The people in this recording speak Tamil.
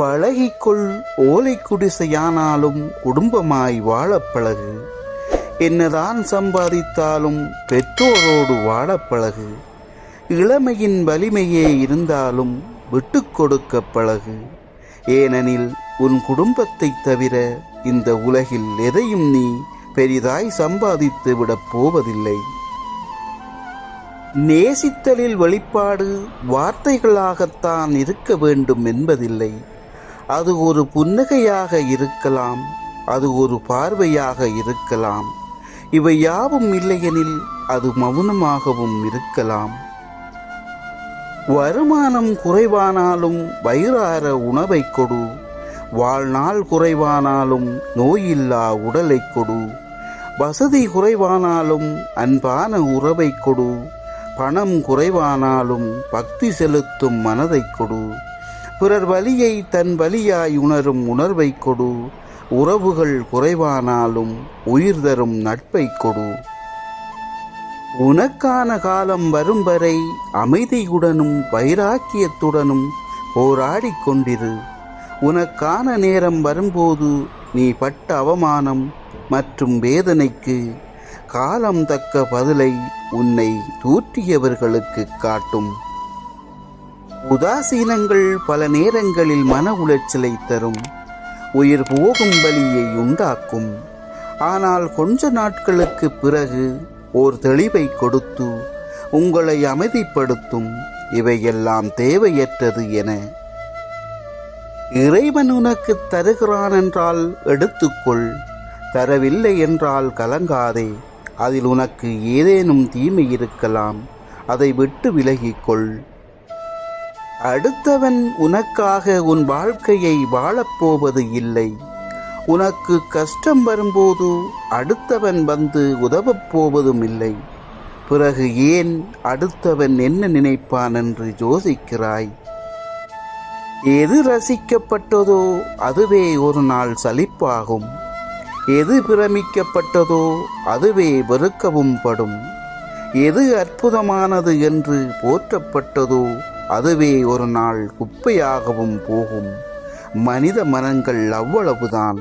பழகிக்கொள் ஓலை குடிசையானாலும் குடும்பமாய் வாழப் பழகு. என்னதான் சம்பாதித்தாலும் பெற்றோரோடு வாழப் பழகு. இளமையின் வலிமையே இருந்தாலும் விட்டு கொடுக்க பழகு. ஏனெனில் உன் குடும்பத்தைத் தவிர இந்த உலகில் எதையும் நீ பெரிதாய் சம்பாதித்து விடப் போவதில்லை. நேசித்தலில் வெளிப்பாடு வார்த்தைகளாகத்தான் இருக்க வேண்டும் என்பதில்லை. அது ஒரு புன்னகையாக இருக்கலாம் அது ஒரு பார்வையாக இருக்கலாம். இவை யாவும் இல்லையெனில் அது மௌனமாகவும் இருக்கலாம். வருமானம் குறைவானாலும் வயிறார உணவை கொடு. வாழ்நாள் குறைவானாலும் நோயில்லா உடலை கொடு. வசதி குறைவானாலும் அன்பான உறவை கொடு. பணம் குறைவானாலும் பக்தி செலுத்தும் மனதை கொடு. பிறர் வலியை தன் வலியாய் உணரும் உணர்வை கொடு. உறவுகள் குறைவானாலும் உயிர் தரும் நட்பை கொடு. உனக்கான காலம் வரும் வரை அமைதியுடனும் வைராக்கியத்துடனும் போராடிக் கொண்டிரு. உனக்கான நேரம் வரும்போது நீ பட்ட அவமானம் மற்றும் வேதனைக்கு காலம் தக்க பதிலை உன்னை தூற்றியவர்களுக்கு காட்டும். உதாசீனங்கள் பல நேரங்களில் மன உளைச்சலை தரும். உயிர் போகும் வலியை உண்டாக்கும். ஆனால் கொஞ்ச நாட்களுக்கு பிறகு ஓர் தெளிவை கொடுத்து உங்களை அமைதிப்படுத்தும். இவையெல்லாம் தேவையற்றது என இறைவன் உனக்கு தருகிறான் என்றால் எடுத்துக்கொள். தரவில்லை என்றால் கலங்காதே. அதில் உனக்கு ஏதேனும் தீமை இருக்கலாம். அதை விட்டு விலகிக்கொள். அடுத்தவன் உனக்காக உன் வாழ்க்கையை வாழப்போவது இல்லை. உனக்கு கஷ்டம் வரும்போது அடுத்தவன் வந்து உதவப் போவதும் இல்லை. பிறகு ஏன் அடுத்தவன் என்ன நினைப்பான் என்று யோசிக்கிறாய்? எது ரசிக்கப்பட்டதோ அதுவே ஒரு நாள் சலிப்பாகும். எது பிரமிக்கப்பட்டதோ அதுவே வெறுக்கவும் படும். எது அற்புதமானது என்று போற்றப்பட்டதோ அதுவே ஒரு நாள் குப்பையாகவும் போகும். மனித மனங்கள் அவ்வளவுதான்.